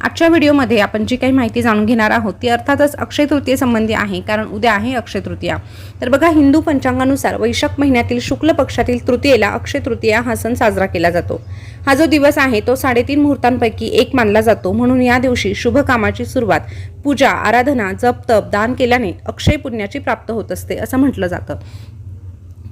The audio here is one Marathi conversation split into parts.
आजच्या व्हिडिओमध्ये आपण जी काही माहिती जाणून घेणार आहोत ती अर्थातच अक्षय तृतीय संबंधी आहे कारण उद्या आहे अक्षय तृतीया. तर बघा हिंदू पंचांगानुसार वैशाख महिन्यातील शुक्ल पक्षातील तृतीयेला अक्षय तृतीया हा सण साजरा केला जातो. हा जो दिवस आहे तो साडेतीन मुहूर्तांपैकी एक मानला जातो. म्हणून या दिवशी शुभ कामाची सुरुवात पूजा आराधना जप तप दान केल्याने अक्षय पुण्याची प्राप्त होत असते असं म्हटलं जातं.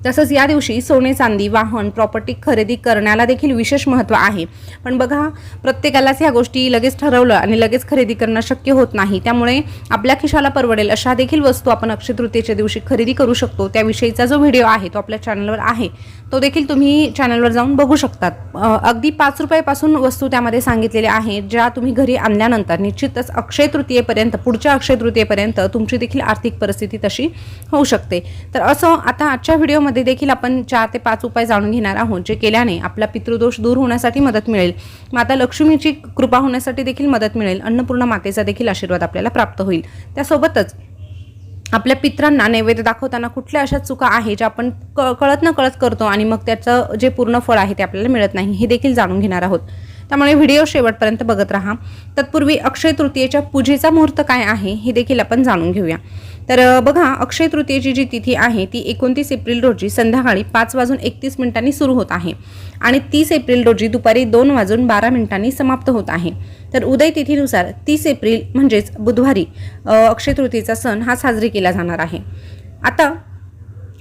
तसंच या दिवशी सोने चांदी वाहन प्रॉपर्टी खरेदी करण्याला देखील विशेष महत्त्व आहे. पण बघा प्रत्येकालाच ह्या गोष्टी लगेच ठरवलं आणि लगेच खरेदी करणं शक्य होत नाही. त्यामुळे आपल्या खिशाला परवडेल अशा देखील वस्तू आपण अक्षय तृतीयेच्या दिवशी खरेदी करू शकतो. त्याविषयीचा जो व्हिडिओ आहे तो आपल्या चॅनलवर आहे. तो देखील तुम्ही चॅनलवर जाऊन बघू शकतात. अगदी पाच रुपयापासून वस्तू त्यामध्ये सांगितलेल्या आहेत ज्या तुम्ही घरी आणल्यानंतर निश्चितच अक्षय तृतीयेपर्यंत पुढच्या अक्षय तृतीयेपर्यंत तुमची देखील आर्थिक परिस्थिती तशी होऊ शकते. तर असं आता आजच्या व्हिडिओमध्ये देखील आपण चार ते पाच उपाय जाणून घेणार आहोत जे केल्याने आपला पितृदोष दूर होण्यासाठी मदत मिळेल. माता लक्ष्मीची कृपा होण्यासाठी देखील मदत मिळेल. अन्नपूर्णा मातेचा देखील आशीर्वाद आपल्याला प्राप्त होईल. त्यासोबतच आपल्या पित्रांना नैवेद्य दाखवताना कुठल्या अशा चुका आहे ज्या आपण क कळत न कळत करतो आणि मग त्याचं जे पूर्ण फळ आहे ते आपल्याला मिळत नाही हे देखील जाणून घेणार आहोत. त्यामुळे व्हिडिओ शेवटपर्यंत बघत राहा. तत्पूर्वी अक्षय तृतीयेच्या पूजेचा मुहूर्त काय आहे हे देखील आपण जाणून घेऊया. तर बघा अक्षय तृतीयेची जी तिथी आहे ती एकोणतीस एप्रिल रोजी संध्याकाळी पाच वाजून एकतीस मिनिटांनी सुरू होत आहे आणि तीस एप्रिल रोजी दुपारी दोन वाजून बारा मिनिटांनी समाप्त होत आहे. तर उदय तिथीनुसार तीस एप्रिल म्हणजेच बुधवारी अक्षय तृतीयेचा सण हा साजरी केला जाणार आहे. आता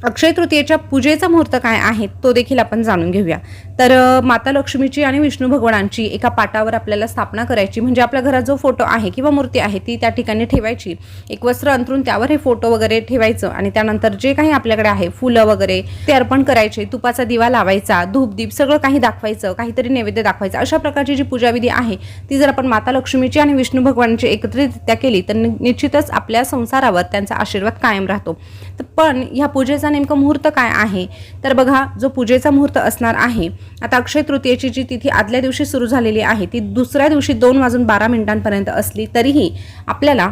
अक्षय तृतीयेच्या पूजेचा मुहूर्त काय आहे तो देखील आपण जाणून घेऊया. तर माता लक्ष्मीची आणि विष्णू भगवानांची एका पाटावर आपल्याला स्थापना करायची म्हणजे आपल्या घरात जो फोटो आहे किंवा मूर्ती आहे ती त्या ठिकाणी ठेवायची. एक वस्त्र अंतरून त्यावर हे फोटो वगैरे ठेवायचं आणि त्यानंतर जे काही आपल्याकडे आहे फुलं वगैरे ते अर्पण करायचे तुपाचा दिवा लावायचा धूप दीप सगळं काही दाखवायचं काहीतरी नैवेद्य दाखवायचं. अशा प्रकारची जी पूजाविधी आहे ती जर आपण माता लक्ष्मीची आणि विष्णू भगवानची एकत्रितरित्या केली तर निश्चितच आपल्या संसारावर त्यांचा आशीर्वाद कायम राहतो. तर पण ह्या पूजेचा नेमकं मुहूर्त काय आहे? तर बघा जो पूजेचा मुहूर्त असणार आहे आता अक्षय तृतीयेची जी तिथी आदल्या दिवशी सुरू झालेली आहे ती दुसऱ्या दिवशी दोन वाजून बारा मिनिटांपर्यंत असली तरीही आपल्याला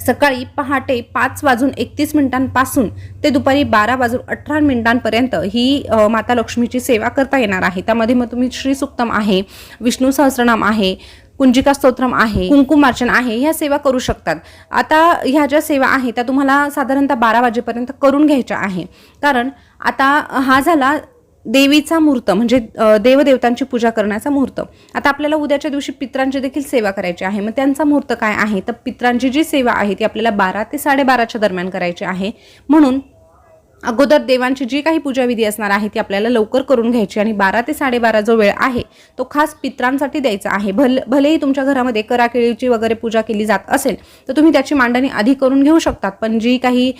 सकाळी पहाटे पाच वाजून एकतीस मिनिटांपासून ते दुपारी बारा वाजून अठरा मिनिटांपर्यंत ही माता लक्ष्मीची सेवा करता येणार आहे. त्यामध्ये मग तुम्ही श्री सुक्तम आहे विष्णू सहस्रनाम आहे कुंजिका स्तोत्रम आहे कुंकुमार्चन आहे ह्या सेवा करू शकतात. आता ह्या ज्या सेवा आहेत त्या तुम्हाला साधारणतः बारा वाजेपर्यंत करून घ्यायच्या आहे. कारण आता हा झाला देवीचा मुहूर्त म्हणजे देवदेवतांची पूजा करण्याचा मुहूर्त. आता आपल्याला उद्याच्या दिवशी पित्रांची देखील सेवा करायची आहे. मग त्यांचा मुहूर्त काय आहे? तर पित्रांची जी सेवा आहे ती आपल्याला बारा ते साडेबाराच्या दरम्यान करायची आहे. म्हणून अगोदर देवांची जी काही पूजाविधी असणार आहे ती आपल्याला लवकर करून घ्यायची आणि बारा ते साडेबारा जो वेळ आहे तो खास पित्रांसाठी द्यायचा आहे. भल भलेही तुमच्या घरामध्ये कराकेळीची वगैरे पूजा केली जात असेल तर तुम्ही त्याची मांडणी आधी करून घेऊ शकतात. पण जी काही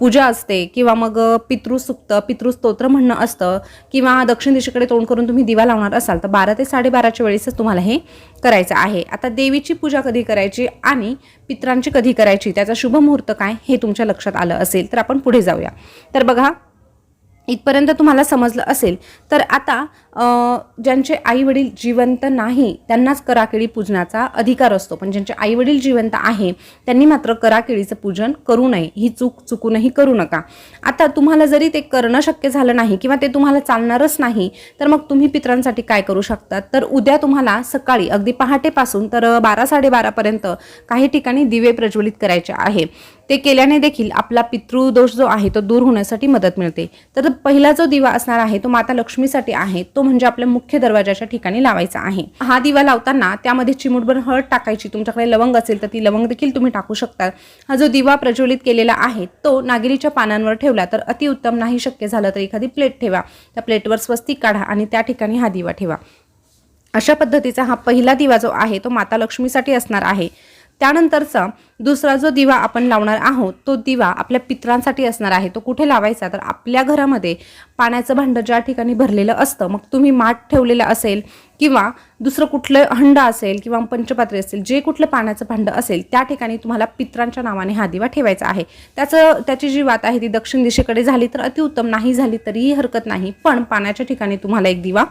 पूजा असते किंवा मग पितृसुक्त पितृस्तोत्र म्हणणं असतं किंवा दक्षिण दिशेकडे तोंड करून तुम्ही दिवा लावणार असाल तर बारा ते साडेबाराच्या वेळेसच तुम्हाला हे करायचं आहे. आता देवीची पूजा कधी करायची आणि पित्रांची कधी करायची त्याचा शुभ मुहूर्त काय हे तुमच्या लक्षात आलं असेल तर आपण पुढे जाऊया. तर बघा इथपर्यंत तुम्हाला समजलं असेल तर आता ज्यांचे आईवडील जिवंत नाही त्यांनाच कराकेळी पूजनाचा अधिकार असतो. पण ज्यांचे आईवडील जिवंत आहे त्यांनी मात्र कराकेळीचं पूजन करू नये. ही चूक चुकूनही करू नका. आता तुम्हाला जरी ते करणं शक्य झालं नाही किंवा ते तुम्हाला चालणारच नाही तर मग तुम्ही पित्रांसाठी काय करू शकतात तर उद्या तुम्हाला सकाळी अगदी पहाटेपासून तर बारा साडेबारापर्यंत काही ठिकाणी दिवे प्रज्वलित करायचे आहे. ते केल्याने देखील आपला पितृदोष जो आहे तो दूर होण्यासाठी मदत मिळते. तर पहिला जो दिवा असणार आहे तो माता लक्ष्मीसाठी आहे तो म्हणजे आपल्या मुख्य दरवाजाच्या ठिकाणी लावायचा आहे. हा दिवा लावताना त्यामध्ये चिमूटभर हळद टाकायची. तुमच्याकडे लवंग असेल तर ती लवंग देखील तुम्ही टाकू शकता. हा जो दिवा प्रज्वलित केलेला आहे तो नागिरीच्या पानांवर ठेवला तर अतिउत्तम नाही शक्य झालं तर एखादी प्लेट ठेवा. त्या प्लेटवर स्वस्तिक काढा आणि त्या ठिकाणी हा दिवा ठेवा. अशा पद्धतीचा हा पहिला दिवा जो आहे तो माता लक्ष्मीसाठी असणार आहे. त्यानंतरचा दुसरा जो दिवा आपण लावणार आहोत तो दिवा आपल्या पित्रांसाठी असणार आहे. तो कुठे लावायचा? तर आपल्या घरामध्ये पाण्याचं भांडं ज्या ठिकाणी भरलेलं असतं मग तुम्ही माठ ठेवलेलं असेल किंवा दुसरं कुठलं हंड असेल किंवा पंचपात्री असेल जे कुठलं पाण्याचं भांडं असेल त्या ठिकाणी तुम्हाला पित्रांच्या नावाने हा दिवा ठेवायचा आहे. त्याचं त्याची जी वात आहे ती दक्षिण दिशेकडे झाली तर अतिउत्तम नाही झाली तरीही हरकत नाही. पण पाण्याच्या ठिकाणी तुम्हाला एक दिवा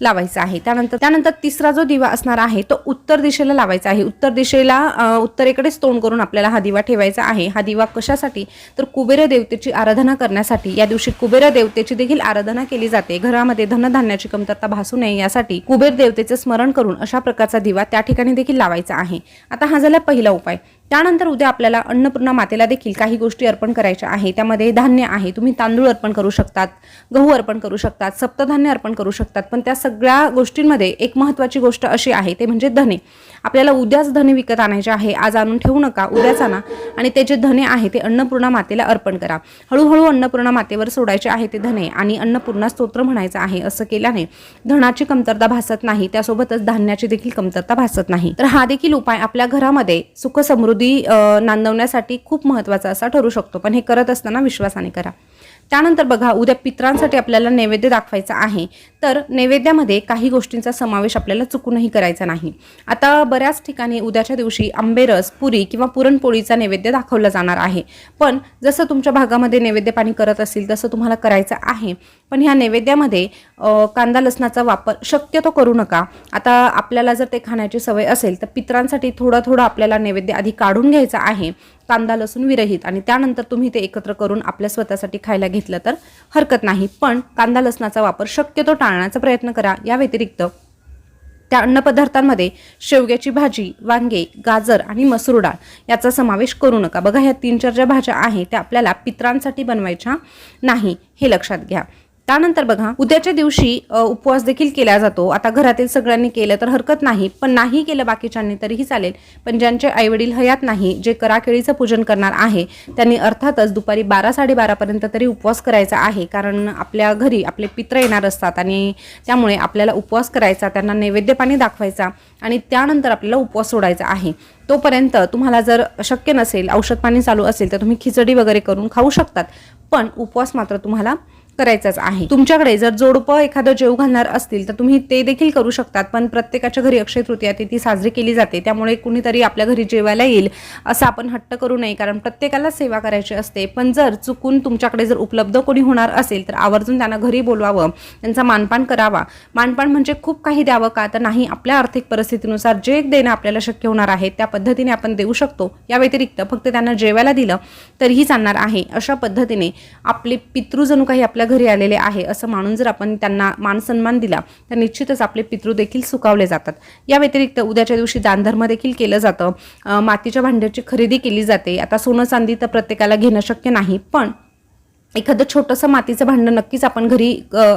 लावायचा आहे. त्यानंतर त्यानंतर तिसरा जो दिवा असणार आहे तो उत्तर दिशेला लावायचा आहे. उत्तर दिशेला उत्तरेकडेच तोंड करून आपल्याला हा दिवा ठेवायचा आहे. हा दिवा कशासाठी? तर कुबेर देवतेची आराधना करण्यासाठी. या दिवशी कुबेर देवतेची देखील आराधना केली जाते. घरामध्ये धनधान्याची कमतरता भासू नये यासाठी कुबेर देवतेचे स्मरण करून अशा प्रकारचा दिवा त्या ठिकाणी देखील लावायचा आहे. आता हा झाला पहिला उपाय. त्यानंतर उद्या आपल्याला अन्नपूर्णा मातेला देखील काही गोष्टी अर्पण करायच्या आहे. त्यामध्ये धान्य आहे. तुम्ही तांदूळ अर्पण करू शकतात गहू अर्पण करू शकतात सप्तधान्य अर्पण करू शकतात. पण त्या सगळ्या गोष्टींमध्ये एक महत्त्वाची गोष्ट अशी आहे ते म्हणजे धने. आपल्याला उद्याच धने विकत आणायचे आहे. आज आणून ठेवू नका उद्याच आणा. आणि ते जे धने आहे ते अन्नपूर्णा मातेला अर्पण करा. हळूहळू अन्नपूर्णा मातेवर सोडायचे आहे ते धने आणि अन्नपूर्णा स्तोत्र म्हणायचं आहे असं केल्याने धनाची कमतरता भासत नाही. त्यासोबतच धान्याची देखील कमतरता भासत नाही. तर हा देखील उपाय आपल्या घरामध्ये सुख समृद्धी नांदवण्यासाठी खूप महत्त्वाचा असा ठरू शकतो. पण हे करत असताना विश्वासाने करा. त्यानंतर बघा उद्या पित्रांसाठी आपल्याला नैवेद्य दाखवायचा आहे. तर नैवेद्यामध्ये काही गोष्टींचा समावेश आपल्याला चुकूनही करायचा नाही. आता बऱ्याच ठिकाणी उद्याच्या दिवशी आंबेरस पुरी किंवा पुरणपोळीचा नैवेद्य दाखवला जाणार आहे. पण जसं तुमच्या भागामध्ये नैवेद्य पाणी करत असेल तसं तुम्हाला करायचं आहे. पण ह्या नैवेद्यामध्ये कांदा लसणाचा वापर शक्यतो करू नका. आता आपल्याला जर ते खाण्याची सवय असेल तर पित्रांसाठी थोडं थोडं आपल्याला नैवेद्य आधी काढून घ्यायचं आहे. कांदा लसूण विरहित आणि त्यानंतर तुम्ही ते एकत्र करून आपल्या स्वतःसाठी खायला घेतलं तर हरकत नाही. पण कांदा लसणाचा वापर शक्यतो टाळण्याचा प्रयत्न करा. या व्यतिरिक्त त्या अन्नपदार्थांमध्ये शेवग्याची भाजी वांगे गाजर आणि मसूर डाळ याचा समावेश करू नका. बघा ह्या तीन चार ज्या भाज्या आहेत त्या आपल्याला पित्रांसाठी बनवायच्या नाही हे लक्षात घ्या. त्यानंतर बघा उद्याच्या दिवशी उपवास देखील केला जातो. आता घरातील सगळ्यांनी केलं तर हरकत नाही पण नाही केलं बाकीच्यांनी तरीही चालेल. पण ज्यांचे आईवडील हयात नाही जे कराकेळीचं पूजन करणार आहे त्यांनी अर्थातच दुपारी बारा साडेबारापर्यंत तरी उपवास करायचा आहे. कारण आपल्या घरी आपले पित्र येणार असतात आणि त्यामुळे आपल्याला उपवास करायचा त्यांना नैवेद्य पाणी दाखवायचा आणि त्यानंतर आपल्याला उपवास सोडायचा आहे. तोपर्यंत तुम्हाला जर शक्य नसेल औषध पाणी चालू असेल तर तुम्ही खिचडी वगैरे करून खाऊ शकतात. पण उपवास मात्र तुम्हाला करायचाच आहे. तुमच्याकडे जर जोडपं एखादं जेव घालणार असतील तर तुम्ही ते देखील करू शकतात पण प्रत्येकाच्या घरी अक्षय तृतीया ती साजरी केली जाते. त्यामुळे कुणीतरी आपल्या घरी जेवायला येईल असं आपण हट्ट करू नये कारण प्रत्येकाला सेवा करायची असते. पण जर चुकून तुमच्याकडे जर उपलब्ध कोणी होणार असेल तर आवर्जून त्यांना घरी बोलवावं त्यांचा मानपान करावा. मानपान म्हणजे खूप काही द्यावं का? तर नाही आपल्या आर्थिक परिस्थितीनुसार जे देणं आपल्याला शक्य होणार आहे त्या पद्धतीने आपण देऊ शकतो. या व्यतिरिक्त फक्त त्यांना जेवायला दिलं तरीही चालणार आहे. अशा पद्धतीने आपले पितृ जणू काही आपल्या घरी आलेले आहे असं मानून जर आपण त्यांना मान सन्मान दिला तर निश्चितच आपले पितृ देखील सुकावले जातात. या व्यतिरिक्त उद्याच्या दिवशी दानधर्म देखील केलं जातं. मातीच्या भांड्याची खरेदी केली जाते. आता सोनं चांदी तर प्रत्येकाला घेणं शक्य नाही पण एखादं छोटंसं मातीचं भांडं नक्कीच आपण घरी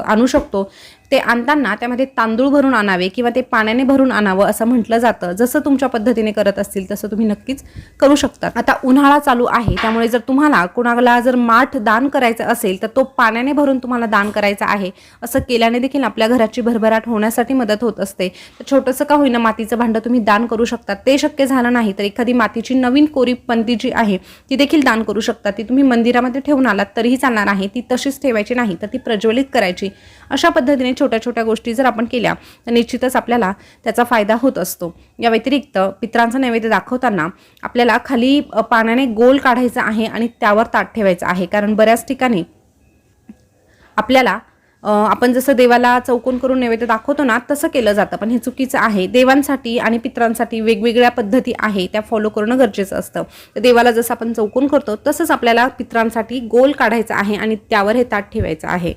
आणू शकतो. ते आणताना त्यामध्ये तांदूळ भरून आणावे किंवा ते पाण्याने भरून आणावं असं म्हटलं जातं. जसं तुमच्या पद्धतीने करत असतील तसं तुम्ही नक्कीच करू शकता आता उन्हाळा चालू आहे त्यामुळे जर तुम्हाला कुणाला जर माठ दान करायचं असेल तर तो पाण्याने भरून तुम्हाला दान करायचा आहे असं केल्याने देखील आपल्या घराची भरभराट होण्यासाठी मदत होत असते. तर छोटंसं का होईना मातीचं भांडं तुम्ही दान करू शकता ते शक्य झालं नाही तर एखादी मातीची नवीन कोरी पंती जी आहे ती देखील दान करू शकता ती तुम्ही मंदिरामध्ये ठेवून आलात तरीही चालणार आहे. ती तशीच ठेवायची नाही तर ती प्रज्वलित करायची. अशा पद्धतीने छोट्या छोट्या गोष्टी जर आपण केल्या तर निश्चितच आपल्याला त्याचा फायदा होत असतो. या व्यतिरिक्त पित्रांचा नैवेद्य दाखवताना आपल्याला खाली पाण्याने गोल काढायचा आहे आणि त्यावर ताट ठेवायचं आहे. कारण बऱ्याच ठिकाणी आपल्याला आपण जसं देवाला चौकोन करून नैवेद्य दाखवतो ना तसं केलं जातं. पण हे चुकीचं आहे. देवांसाठी आणि पित्रांसाठी वेगवेगळ्या पद्धती आहे त्या फॉलो करणं गरजेचं असतं. तर देवाला जसं आपण चौकोन करतो तसंच आपल्याला पित्रांसाठी गोल काढायचा आहे आणि त्यावर हे ताट ठेवायचं आहे.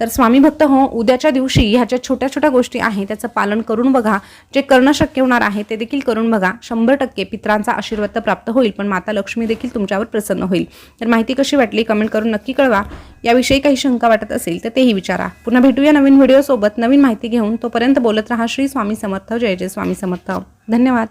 तर स्वामी भक्त हो उद्याच्या दिवशी ह्याच्या छोट्या छोट्या गोष्टी आहेत त्याचं पालन करून बघा. जे करणं शक्य होणार आहे ते देखील करून बघा. शंभर टक्के पित्रांचा आशीर्वाद तर प्राप्त होईल पण माता लक्ष्मी देखील तुमच्यावर प्रसन्न होईल. तर माहिती कशी वाटली कमेंट करून नक्की कळवा. याविषयी काही शंका वाटत असेल तर तेही विचारा. पुन्हा भेटूया नवीन व्हिडिओसोबत नवीन माहिती घेऊन तोपर्यंत बोलत राहा. श्री स्वामी समर्थ. जय जय स्वामी समर्थ. धन्यवाद.